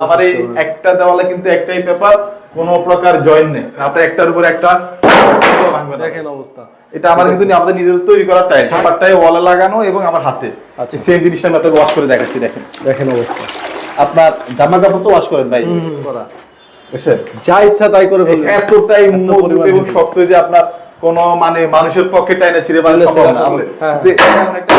আমার এই একটা দেওয়ালে কিন্তু একটাই পেপার কোনো প্রকার জয়েন নেই। আপনার একটার উপর একটা ভাঙবে দেখেন অবস্থা। এটা আমার কিন্তু আমাদের নিজেদের তৈরি করা টাইল পেপারটাই ওয়ালে লাগানো এবং আমার হাতে। আচ্ছা। সেম জিনিসটা আমি আপনাকে ওয়াশ করে দেখাচ্ছি দেখেন। দেখেন অবস্থা। আপনার জামা কাপড় তো ওয়াশ করেন ভাই। করা। যা ইচ্ছা তাই করে এতটাই মজবুত এবং। শক্ত যে আপনার কোনো মানে মানুষের পক্ষে টাইনে ছিঁড়ে সম্ভব না। হ্যাঁ। কিন্তু এমন একটা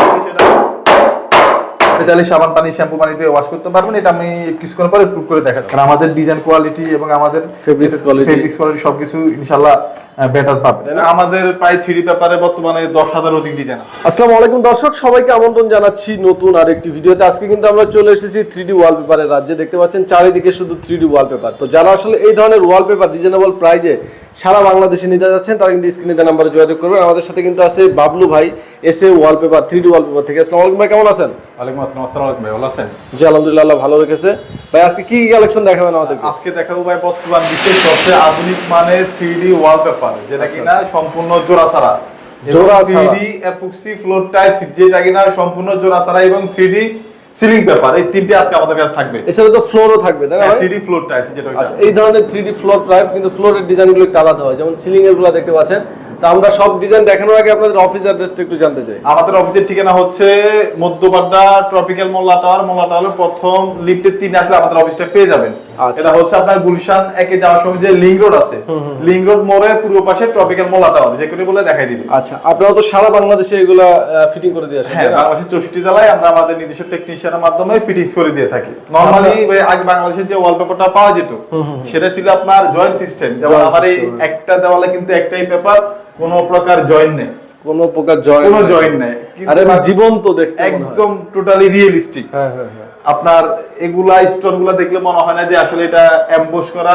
আপনি তাহলে সাবান পানি শ্যাম্পু পানি দিয়ে ওয়াশ করতে পারবেন এটা আমি কিছুক্ষণ পরে প্রুভ করে দেখাচ্ছি কারণ আমাদের ডিজাইন কোয়ালিটি এবং আমাদের Fabrics quality। ফেব্রিক্স কোয়ালিটি সবকিছু ইনশাআল্লাহ বেটার পাবেন আমাদের প্রায় থ্রি পেপারে বর্তমানে দশ হাজার অধিক ডিজাইন আসসালামু আলাইকুম দর্শক সবাইকে আমন্ত্রণ জানাচ্ছি নতুন আরেকটি ভিডিওতে। আজকে কিন্তু আমরা চলে এসেছি থ্রি ডি ওয়ালপেপারের রাজ্যে। দেখতে পাচ্ছেন চারিদিকে শুধু থ্রি ডি ওয়ালপেপার তো যারা আসলে এই ধরনের ওয়ালপেপার রিজনেবল প্রাইজে সারা বাংলাদেশে নিতে যাচ্ছেন তারা কিন্তু স্ক্রিনে দেওয়া নাম্বারে যোগাযোগ করবেন। আমাদের সাথে কিন্তু আছে বাবলু ভাই S A wallpaper three D wallpaper থেকে। আসসালামু আলাইকুম ভাই কেমন আছেন? ওয়ালাইকুম আসসালাম। আসসালামু আলাইকুম ভাই ভালো আছেন? জি আলহামদুলিল্লাহ ভালো রেখেছে। ভাই আজকে কি কালেকশন দেখাবেন আমাদেরকে? আজকে দেখাবো ভাই বর্তমান বিশ্বের সবচেয়ে আধুনিক মানের থ্রি ডি ওয়ালপেপার যেটা কিনা সম্পূর্ণ জোড়া ছাড়া। জোড়া থ্রি ছাড়া। এপক্সি ফ্লোর টাইপ যেটা কিনা সম্পূর্ণ জোড়া ছাড়া এবং থ্রি ডি সিলিং পেপার এই তিনটে আজকে আমাদের কাছে থাকবে। এছাড়া তো ফ্লোরও থাকবে তাই না? ফ্লোর টাইপ যেটা আচ্ছা এই ধরনের ফ্লোর টাইপ কিন্তু ফ্লোরের ডিজাইনগুলো একটু আলাদা হয়। যেমন সিলিং এরগুলো দেখতে পাচ্ছেন। তো আমরা সব ডিজাইন দেখানোর আগে আপনাদের অফিস অ্যাড্রেসটা একটু জানতে চাই। আমাদের অফিসের ঠিকানা হচ্ছে মধ্যপাড্ডা ট্রপিক্যাল মোল্লা টাওয়ার মোল্লা টাওয়ারের প্রথম লিফটের তিনে আসলে আমাদের অফিসটা পেয়ে যাবেন। আচ্ছা। এটা হচ্ছে আপনার গুলশান একে যাওয়ার সময় যে লিং রোড আছে লিং রোড মোড়ের পূর্ব পাশে ট্রপিক্যাল মোল্লা টাওয়ার যে কোনো বলে দেখাই দিবে। আচ্ছা আপনারা তো সারা বাংলাদেশে এগুলা ফিটিং করে দিয়ে আসেন হ্যাঁ বাংলাদেশের চৌষট্টি জেলায় আমরা আমাদের নিজস্ব টেকনিশিয়ানের মাধ্যমে ফিটিংস করে দিয়ে থাকি। নর্মালি আগে বাংলাদেশের যে ওয়ালপেপারটা পাওয়া যেত সেটা ছিল আপনার জয়েন্ট সিস্টেম যেমন আমার এই হ্যাঁ। একটা দেওয়ালে কিন্তু একটাই পেপার কোনো প্রকার জয়েন্ট নেই। কোনো প্রকার কোনো জয়েন্ট নেই। আরে জীবন্ত দেখতে একদম টোটালি রিয়েলিস্টিক হ্যাঁ হ্যাঁ হ্যাঁ। আপনার এগুলা স্টোনগুলা দেখলে মনে হয় না যে আসলে এটা এমবোস করা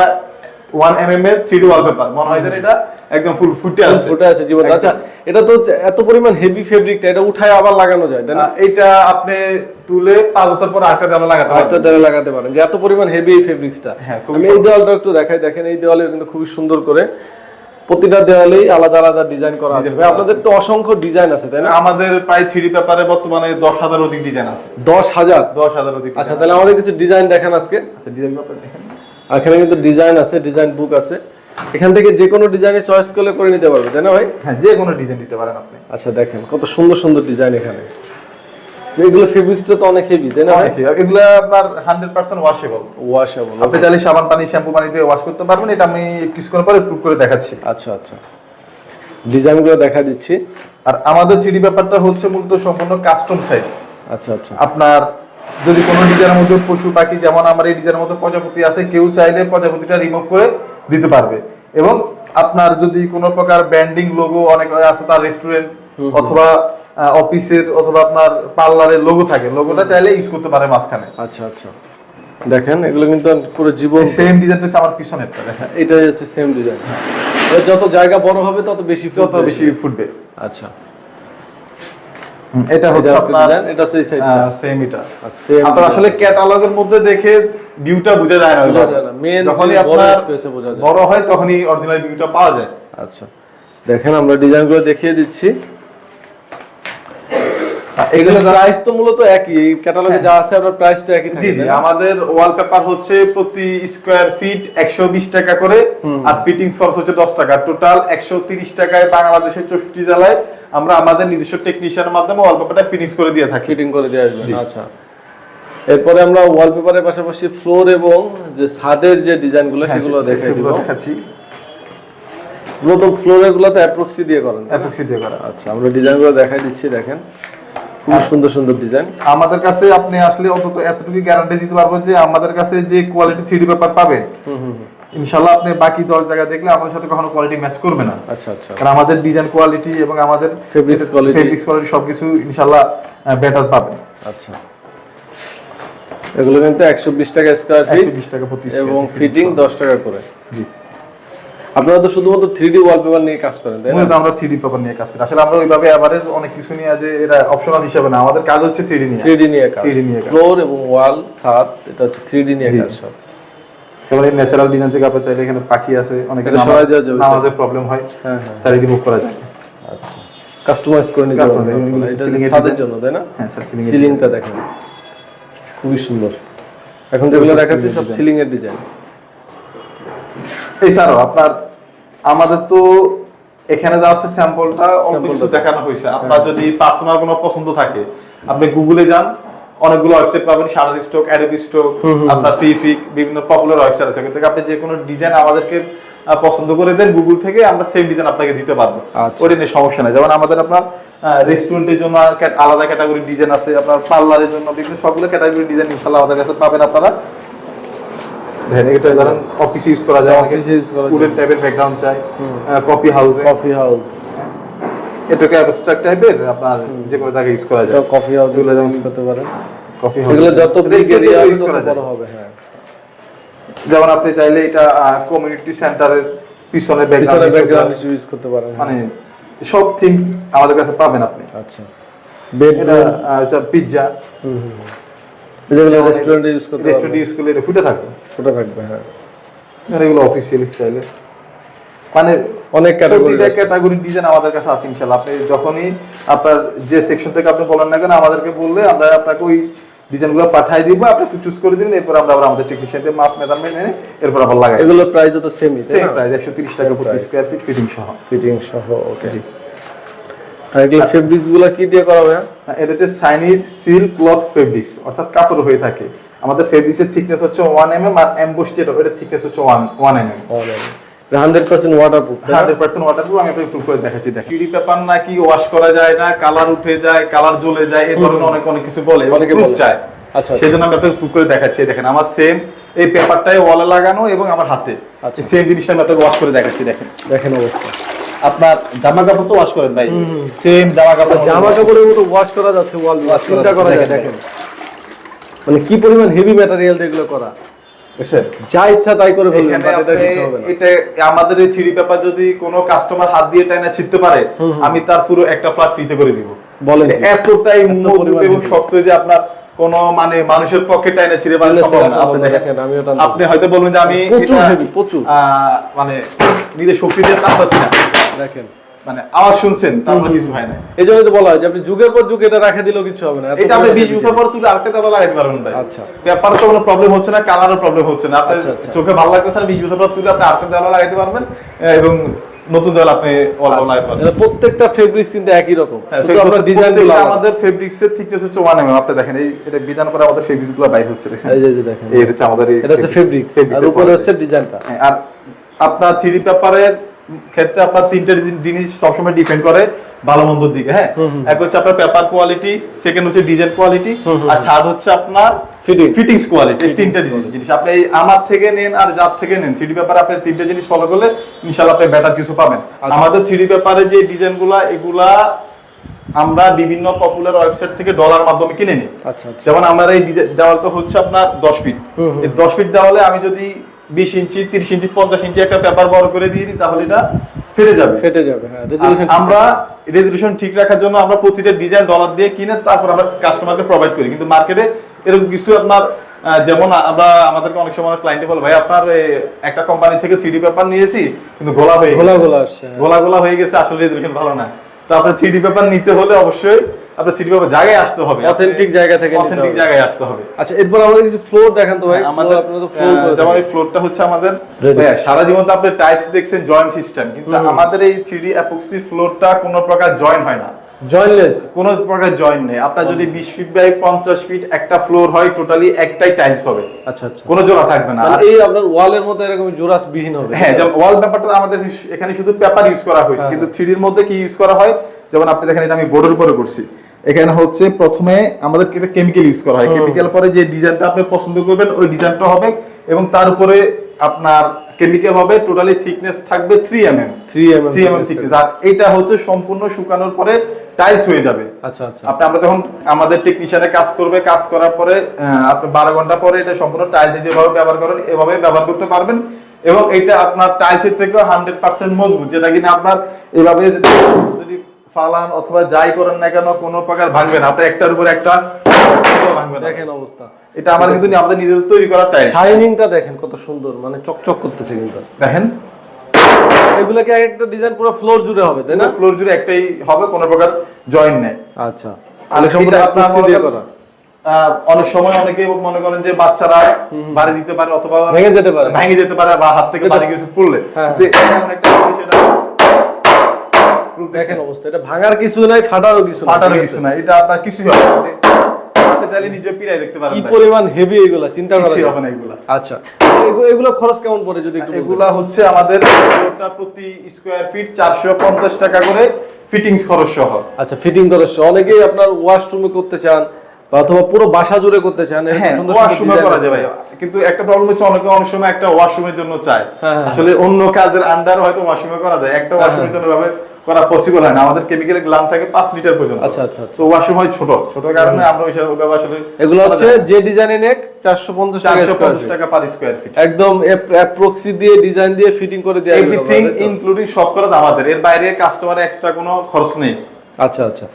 ওয়ান এম এম এর ওয়ালপেপার মনে হয় যে এটা একদম ফুল ফুটে আছে। ফুটে আছে জীবন্ত। আচ্ছা এটা তো এত পরিমাণ হেভি ফেব্রিকটা এটা উঠায় আবার লাগানো যায় তাই না? এটা আপনি তুলে পাঁচ বছর পর আটটা দেওয়ালে লাগাতে পারবেন দেয়ালে লাগাতে পারেন যে এত পরিমাণ হেভি এই ফেব্রিক্সটা হ্যাঁ, আমি এই দেওয়ালটা একটু দেখাই দেখেন এই দেওয়ালে কিন্তু খুবই সুন্দর করে প্রতিটা দেওয়ালেই আলাদা আলাদা ডিজাইন করা আছে। ভাই আপনাদের তো অসংখ্য ডিজাইন আছে তাই না? আমাদের প্রায় থ্রি পেপারে বর্তমানে দশ হাজার অধিক ডিজাইন আছে। দশ হাজার? দশ হাজার অধিক আচ্ছা তাহলে আমাদের কিছু ডিজাইন দেখেন আজকে। আচ্ছা ডিজাইন আপনারা দেখেন। এখানে কিন্তু ডিজাইন আছে ডিজাইন বুক আছে। এখান থেকে যে কোনো ডিজাইনে চয়েস করলে করে নিতে পারবে তাই না ভাই? হ্যাঁ যে কোনো ডিজাইন দিতে পারেন আপনি। আচ্ছা দেখেন কত সুন্দর সুন্দর ডিজাইন এখানে। এগুলো ফেব্রিক্সটা তো অনেক হেভি তাই না এগুলা আপনার হান্ড্রেড পার্সেন্ট ওয়াশেবল ওয়াশেবল আপনি চাইলে সাবান পানি শ্যাম্পু পানিতে ওয়াশ করতে পারবেন। এটা আমি কিছুক্ষণ পরে প্রুভ করে দেখাচ্ছি। আচ্ছা আচ্ছা। ডিজাইনগুলো দেখা দিচ্ছি। আর আমাদের থ্রি ব্যাপারটা হচ্ছে মূলত সম্পূর্ণ কাস্টম সাইজ আচ্ছা আচ্ছা। আপনার যদি কোনো ডিজাইনের মধ্যে পশু পাখি যেমন আমার এই ডিজাইনের মধ্যে প্রজাপতি আছে কেউ চাইলে প্রজাপতিটা রিমুভ করে দিতে পারবে। এবং আপনার যদি কোনো প্রকার ব্র্যান্ডিং লোগো অনেক আছে তার রেস্টুরেন্ট অথবা অফিসের অথবা আপনার পার্লারের লোগো থাকে। লোগোটা চাইলে ইউজ করতে পারে মাঝখানে। আচ্ছা আচ্ছা। দেখেন এগুলো কিন্তু পুরো জীবন সেম ডিজাইনটা হচ্ছে আমার পিছনেরটা দেখেন। এটা হচ্ছে সেম ডিজাইন যত জায়গা বড় হবে তত বেশি ফুটবে। বেশি ফুটবে। আচ্ছা। এটা হচ্ছে আপনার এটা সেই সাইডটা সেম এটা। সেম আপনার আসলে ক্যাটালগের মধ্যে দেখে ভিউটা বোঝা যায় না বোঝা। যায় না। Main যখনই আপনার এ বোঝা যায়। বড় হয় তখনই অরিজিনাল ভিউটা পাওয়া যায়। আচ্ছা। দেখেন আমরা ডিজাইনগুলো দেখিয়ে দিচ্ছি। এগুলো প্রাইস তো মূলত একই ক্যাটালগে যা আছে আপনার প্রাইস তো একই থাকে? আমাদের ওয়ালপেপার হচ্ছে প্রতি স্কোয়ার ফিট একশো বিশ টাকা করে আর খরচ হচ্ছে দশ টাকা। টোটাল একশো তিরিশ টাকায় বাংলাদেশের চৌষট্টি জেলায় আমরা আমাদের নিজস্ব টেকনিশিয়ানের মাধ্যমে ওয়ালপেপারটা ফিটিংস করে দিয়ে থাকি। ফিটিং করে দিয়ে আচ্ছা। এরপরে আমরা ওয়ালপেপারের পাশাপাশি ফ্লোর এবং যে ছাদের যে ডিজাইনগুলো হ্যাঁ, সেগুলো দেখাই দিব। দেখাচ্ছি। মূলত ফ্লোরেরগুলো তো অ্যাপ্রক্সি দিয়ে করেন? এপক্সি দিয়ে করা। আচ্ছা আমরা ডিজাইনগুলো দেখাই দিচ্ছি দেখেন। খুব সুন্দর সুন্দর ডিজাইন আমাদের কাছে আপনি আসলে অন্তত এতটুকু গ্যারান্টি দিতে পারব যে আমাদের কাছে যে কোয়ালিটি থ্রি পেপার পাবেন। ইনশাল্লাহ আপনি বাকি দশ জায়গা দেখলে আমাদের সাথে কখনো কোয়ালিটি ম্যাচ করবে না। আচ্ছা আচ্ছা। কারণ আমাদের ডিজাইন কোয়ালিটি এবং আমাদের Fabrics quality। ফেব্রিক্স কোয়ালিটি সবকিছু ইনশাল্লাহ বেটার পাবেন আচ্ছা। এগুলো কিন্তু একশো বিশ টাকা স্কোয়ার ফিট বিশ টাকা প্রতি এবং ফিটিং দশ টাকা করে। জি। আপনারা তো শুধুমাত্র থ্রি ডি ওয়ালপেপার নিয়ে কাজ করেন তাই না? আমরা থ্রি পেপার নিয়ে কাজ করি। আসলে আমরা ওইভাবে এভারেজ অনেক কিছু নিয়ে যে এটা অপশনাল হিসেবে না। আমাদের কাজ হচ্ছে থ্রি নিয়ে। থ্রি ডি নিয়ে কাজ। 3D নিয়ে ফ্লোর এবং ওয়াল ছাদ এটা হচ্ছে থ্রি ডি নিয়ে কাজ সব। যেমন ন্যাচারাল ডিজাইন থেকে আপনি চাইলে এখানে পাখি আছে অনেকে। নামাজের প্রবলেম হয় হ্যাঁ হ্যাঁ। চাইলে রিমুভ করা যায়। আচ্ছা। কাস্টমাইজ করে নিতে পারবেন এটা ছাদের জন্য তাই না? হ্যাঁ স্যার সিলিং সিলিংটা দেখেন। খুবই সুন্দর। এখন যেগুলো দেখাচ্ছি সব সিলিং এর ডিজাইন এছাড়াও আপনার আমাদের তো এখানে জাস্ট স্যাম্পলটা অল্প কিছু দেখানো। হয়েছে। আপনার যদি পার্সোনাল কোনো পছন্দ থাকে আপনি গুগলে যান অনেকগুলো ওয়েবসাইট পাবেন শাটার স্টক অ্যাডোবি স্টক আপনার ফ্রি ফিক বিভিন্ন পপুলার ওয়েবসাইট আছে। থেকে আপনি যে কোনো ডিজাইন আমাদেরকে পছন্দ করে দেন গুগল থেকে আমরা সেম ডিজাইন আপনাকে দিতে পারব। আচ্ছা। ওটা নিয়ে সমস্যা নাই। যেমন আমাদের আপনার রেস্টুরেন্টের জন্য আলাদা ক্যাটাগরি ডিজাইন আছে আপনার পার্লারের জন্য বিভিন্ন সবগুলো ক্যাটাগরি ডিজাইন ইনশাল্লাহ আমাদের কাছে পাবেন আপনারা। দেখেন এটা ধরেন অফিসে ইউজ করা যায় এ use করা যায়। উডেন টাইপের ব্যাকগ্রাউন্ড চাই কপি হাউসে কফি হাউস এটাকে অ্যাবস্ট্রাক্ট টাইপের আপনার যে কোনো জায়গায় ইউজ করা যায়। কফি হাউস এগুলো যেমন- ইউজ করতে পারেন। কফি এগুলো যত বিগ এরিয়া ইউজ করা যায়। হবে হ্যাঁ। যেমন আপনি চাইলে এটা কমিউনিটি সেন্টারের পিছনে ব্যাকগ্রাউন্ড ইউজ করতে পারেন। হ্যাঁ। মানে সব থিং আমাদের কাছে পাবেন আপনি। আচ্ছা। এটা বেডরুম আচ্ছা পিৎজা যেগুলো রেস্টুরেন্টে ইউজ করতে রেস্টুরেন্ট ইউজ করলে এটা ফুটে থাকে ওটা থাকবে হ্যাঁ। আর এগুলো অফিসিয়াল স্টাইলে মানে অনেক ক্যাটাগরি ক্যাটাগরি ডিজাইন আমাদের কাছে আছে ইনশাআল্লাহ আপনি যখনই আপনার যে সেকশন থেকে আপনি বলেন না কেন আমাদেরকে বললে আমরা আপনাকে ওই ডিজাইনগুলো পাঠিয়ে দিব আপনি একটু চুজ করে দিবেন এরপর আমরা আবার আমাদের টেকনিশিয়ানদের মাপ মেজারমেন্ট এনে এরপর আবার লাগাই। এগুলোর প্রাইস তো সেমই সেম প্রাইস একশো তিরিশ টাকা প্রতি স্কোয়ার ফিট ফিটিং সহ। ফিটিং সহ ওকে জি। আর এগুলো ফেব্রিক্সগুলো কি দিয়ে করা হবে হ্যাঁ, এটা হচ্ছে চাইনিজ সিল্ক ক্লথ ফেব্রিক্স অর্থাৎ কাপড় হয়ে থাকে। আমাদের ফেব্রিক্সের থিকনেস হচ্ছে ওয়ান এম এম আর এমবোস যেটা ওটার থিকনেস হচ্ছে one one M M hundred percent water hundred percent waterproof আমি আপনাকে করে দেখাচ্ছি দেখেন। পিডি পেপার নাকি ওয়াশ করা যায় না কালার উঠে যায় কালার জ্বলে যায় এই ধরনের অনেক অনেক কিছু বলে অনেকে চায়। আচ্ছা, সেই আমি আপনাকে প্রুফ করে দেখাচ্ছি দেখেন আমার সেম এই পেপারটাই ওয়ালে লাগানো এবং আমার হাতে। আচ্ছা। সেম জিনিসটা আমি আপনাকে ওয়াশ করে দেখাচ্ছি দেখেন। দেখেন অবস্থা। আপনার জামা কাপড় তো ওয়াশ করেন ভাই। সেম জামা কাপড় জামা কাপড়ের মতো ওয়াশ করা যাচ্ছে ওয়াল করা চিন্তা করা যায় দেখেন, মানে কি পরিমাণ হেভি ম্যাটেরিয়াল দিয়ে এগুলো করা? যা ইচ্ছা তাই করে ফেলবেন এটা আপনি কিছু হবে না। এটা আমাদের এই থ্রি পেপার যদি কোনো কাস্টমার হাত দিয়ে টাইনা ছিটতে পারে আমি তার পুরো একটা ফ্ল্যাট ফ্রিতে করে দিব। বলেন এতটাই মজবুত এবং শক্ত যে আপনার কোন মানে মানুষের পক্ষে টাইনা ছিঁড়ে পারা টাইনা সম্ভব না। আপনি দেখেন আপনি হয়তো বলবেন যে আমি প্রচুর মানে নিজের শক্তি দিয়ে টানতেছি না। দেখেন মানে আওয়াজ শুনছেন তারপরে কিছু হয় না। এই জন্য তো বলা হয় যে আপনি যুগের পর যুগ এটা রেখে দিলেও কিছু হবে না এটা আপনি বিশ বছর পর তুলে আরেকটা তারা লাগাইতে পারবেন ভাই। আচ্ছা। পেপারে তো কোনো প্রবলেম হচ্ছে না কালারও প্রবলেম হচ্ছে না। আপনার আচ্ছা, আচ্ছা। চোখে ভালো লাগতেছে না বিশ বছর পর তুলে আপনি আরেকটা দেওয়াল লাগাইতে পারবেন এবং নতুন দেওয়াল আপনি আচ্ছা, লাগাইতে পারবেন। প্রত্যেকটা ফেব্রিক্স কিন্তু একই রকম। হ্যাঁ, শুধু আপনার ডিজাইনগুলো আমাদের ফেব্রিক্স এর থিকনেস হচ্ছে 1 mm আপনি দেখেন এই এটা বিধান করে আমাদের ফেব্রিক্সগুলো বাইর হচ্ছে দেখেন এই যে দেখেন। এই হচ্ছে আমাদের এটা হচ্ছে ফেব্রিক্স আর এর উপরে হচ্ছে ডিজাইনটা আর আপনার থ্রি পেপারের ক্ষেত্রে আপনার তিনটে জিনিস সবসময় ডিপেন্ড করে ভালো মন্দর দিকে হ্যাঁ? এক হচ্ছে আপনার পেপার কোয়ালিটি সেকেন্ড হচ্ছে ডিজাইন কোয়ালিটি আর থার্ড হচ্ছে আপনার. ফিটিংস কোয়ালিটি এই তিনটে জিনিস- আপনি আমার থেকে নেন আর যার থেকে নেন থ্রি পেপার আপনি তিনটে জিনিস ফলো করলে ইনশাআল্লাহ আপনি বেটার কিছু পাবেন। আচ্ছা। আমাদের থ্রি পেপারে যে ডিজাইনগুলা এগুলা আমরা বিভিন্ন পপুলার ওয়েবসাইট থেকে ডলার মাধ্যমে কিনে নিই। আচ্ছা আচ্ছা। যেমন আমার এই দেওয়াল তো হচ্ছে আপনার দশ ফিট। এই দশ ফিট দেওয়ালে আমি যদি বিশ ইঞ্চি তিরিশ ইঞ্চি পঞ্চাশ ইঞ্চি একটা পেপার বড় করে দিয়ে দিই তাহলে এটা ফেটে যাবে ফেটে যাবে হ্যাঁ আমরা রেজলিউশন ঠিক রাখার জন্য আমরা প্রতিটা ডিজাইন ডলার দিয়ে কিনে তারপর আমরা কাস্টমারকে প্রোভাইড করি কিন্তু মার্কেটে এরকম কিছু আপনার যেমন আমরা আমাদেরকে অনেক সময় ক্লায়েন্টে বলে ভাই আপনার একটা কোম্পানি থেকে থ্রি পেপার নিয়েছি কিন্তু গোলা হয়ে। গোলা গোলা আসছে হ্যাঁ। গোলা গোলা হয়ে গেছে আসলে রেজলিউশন ভালো না তো আপনার থ্রি পেপার নিতে হলে অবশ্যই আপনার থ্রি পেপার জায়গায় আসতে হবে। অথেন্টিক জায়গা থেকে অথেন্টিক জায়গায় আসতে হবে। আচ্ছা এরপর আমাদের কিছু ফ্লোর দেখান তো ভাই। আমাদের আমাদের যেমন এই ফ্লোরটা হচ্ছে আমাদের. হ্যাঁ, সারা জীবন তো আপনি টাইলস দেখছেন জয়েন্ট সিস্টেম কিন্তু আমাদের এই থ্রি অ্যাপক্সি ফ্লোরটা কোনো প্রকার জয়েন হয় না। জয়েন্টলেস কোনো প্রকার জয়েন নেই। আপনার যদি বিশ ফিট বাই পঞ্চাশ ফিট একটা ফ্লোর হয় টোটালি একটাই টাইলস হবে। আচ্ছা আচ্ছা। কোনো জোড়া থাকবে না। আর এই আপনার ওয়ালের মধ্যে এরকম বিহীন হবে। হ্যাঁ যেমন ওয়াল পেপারটা আমাদের এখানে শুধু পেপার ইউজ করা হয়েছে হ্যাঁ। কিন্তু থ্রিডির মধ্যে কি ইউজ করা হয়? যেমন আপনি দেখেন এটা আমি বোর্ডের উপরে করছি। এখানে হচ্ছে প্রথমে আমাদের একটা কেমিক্যাল ইউজ করা হয়। কেমিক্যাল পরে যে ডিজাইনটা আপনি পছন্দ করবেন ওই ডিজাইনটা হবে এবং তার উপরে আপনার কেমিক্যাল হবে টোটালি থিকনেস থাকবে three M M 3 three M M thickness আর এটা হচ্ছে সম্পূর্ণ শুকানোর পরে টাইলস হয়ে যাবে। আচ্ছা আচ্ছা। আপনি আমরা যখন আমাদের টেকনিশিয়ানে কাজ করবে কাজ করার পরে আপনি বারো ঘণ্টা পরে এটা সম্পূর্ণ টাইলস যেভাবে ব্যবহার করেন এভাবে ব্যবহার করতে পারবেন। এবং এটা আপনার টাইলসের থেকেও হান্ড্রেড পার্সেন্ট মজবুত যেটা কিনা আপনার এভাবে যদি ফালান অথবা যাই করেন না কেন কোনো প্রকার ভাঙবে না। আপনার একটার উপর একটা ভাঙবে দেখেন অবস্থা। এটা আমার কিন্তু আমাদের নিজেদের তৈরি করা টাইলস শাইনিংটা দেখেন কত সুন্দর মানে চকচক করতেছে কিন্তু। দেখেন। এগুলো কি এক একটা ডিজাইন পুরো ফ্লোর জুড়ে হবে তাই না? ফ্লোর জুড়ে একটাই হবে কোনো প্রকার জয়েন নেই। আচ্ছা। অনেক সম্পূর্ণ আপনার আপনার দিয়ে করা। অনেক সময় অনেকে মনে করেন যে বাচ্চারা বাড়ি দিতে পারে অথবা ভেঙে যেতে পারে। ভেঙে যেতে পারে বা হাত থেকে বাড়ি কিছু পড়লে। হ্যাঁ। কিন্তু এটা এমন একটা সেটা দেখেন অবস্থা এটা ভাঙার কিছু নাই ফাটারও কিছু নাই, আছে? কিছু না এটা আপনার কিছুই হবে না। আপনি চাইলে নিজে পিড়াই দেখতে পারেন কি পরিমাণ হেভি এগুলা চিন্তা করা কিছুই না এগুলা? আচ্ছা এগুলো এগুলো খরচ কেমন পড়ে যদি একটু এগুলা হচ্ছে আমাদের প্রতি স্কোয়ার ফিট চারশো পঞ্চাশ টাকা করে ফিটিংস খরচ সহ। আচ্ছা ফিটিং করে অনেকেই আপনার ওয়াশরুমে করতে চান অথবা পুরো বাসা জুড়ে করতে চান এরকম হ্যাঁ ওয়াশরুমে করা যায় ভাই। কিন্তু একটা প্রবলেম হচ্ছে অনেকে অনেক সময় একটা ওয়াশরুমের জন্য চায়। হ্যাঁ, হ্যাঁ। আসলে অন্য কাজের আন্ডার হয়তো ওয়াশরুমে করা যায়। একটা ওয়াশরুমের জন্য ভাবে করা পসিবল হয় না। আমাদের কেমিক্যাল গ্লাম থাকে পাঁচ লিটার পর্যন্ত। আচ্ছা, আচ্ছা, আচ্ছা। তো ওয়াশরুম হয় ছোট। ছোট কারণে আমরা ওই সব আসলে এগুলো হচ্ছে যে ডিজাইনে নেক চারশো পঞ্চাশ টাকা চারশো পঞ্চাশ টাকা পার স্কোয়ার ফিট একদম প্রক্সি দিয়ে ডিজাইন দিয়ে ফিটিং করে দেওয়া এভরিথিং ইনক্লুডিং সব খরচ আমাদের। এর বাইরে কাস্টমার এক্সট্রা কোনো খরচ নেই। আচ্ছা আচ্ছা।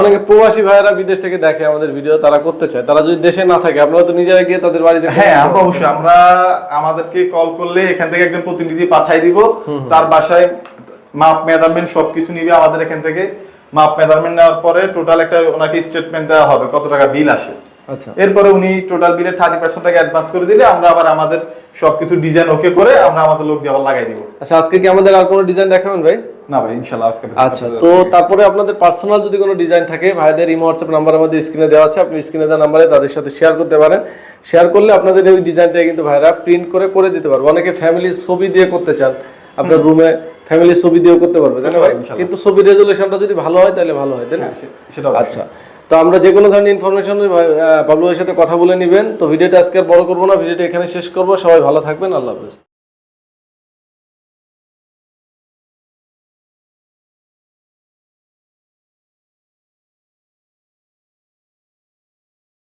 অনেকে প্রবাসী ভাইয়েরা বিদেশ থেকে দেখে আমাদের ভিডিও তারা করতে চায়। তারা যদি দেশে না থাকে আপনারা তো নিজেরা গিয়ে তাদের বাড়িতে হ্যাঁ আমরা অবশ্যই। আমরা আমাদেরকে কল করলে এখান থেকে একজন প্রতিনিধি পাঠাই দিব। তার বাসায় মাপ মেজারমেন্ট সবকিছু নিবে আমাদের এখান থেকে। মাপ মেজারমেন্ট নেওয়ার পরে টোটাল একটা ওনাকে স্টেটমেন্ট দেওয়া হবে কত টাকা বিল আসে। আচ্ছা। এরপরে উনি টোটাল বিলে থার্টি পার্সেন্ট টাকা অ্যাডভান্স করে দিলে আমরা আবার আমাদের সবকিছু ডিজাইন ওকে করে আমরা আমাদের লোক দিয়ে আবার লাগাই দিব। আচ্ছা আজকে কি আমাদের আর কোনো ডিজাইন দেখাবেন ভাই? না ভাই ইনশাল্লাহ আজকে আচ্ছা তো তারপরে আপনাদের পার্সোনাল যদি কোনো ডিজাইন থাকে ভাইদের ইমো হোয়াটসঅ্যাপ নাম্বার আমাদের স্ক্রিনে দেওয়া আছে আপনি স্ক্রিনে দেওয়া নাম্বারে তাদের সাথে শেয়ার করতে পারেন। শেয়ার করলে আপনাদের ওই ডিজাইনটা কিন্তু ভাইরা প্রিন্ট করে করে দিতে পারবে। অনেকে ফ্যামিলির ছবি দিয়ে করতে চান। আপনার রুমে ফ্যামিলি ছবি দিয়েও করতে পারবে তাই না ভাই? কিন্তু ছবি রেজুলেশনটা যদি ভালো হয় তাহলে ভালো হয় তাই না? সেটা আচ্ছা তো আমরা যে কোনো ধরনের ইনফরমেশন বাবলু সাথে কথা বলে নেবেন। তো ভিডিওটা আজকে আর বড় করব না ভিডিওটা এখানে শেষ করব। সবাই ভালো থাকবেন আল্লাহ হাফেজ।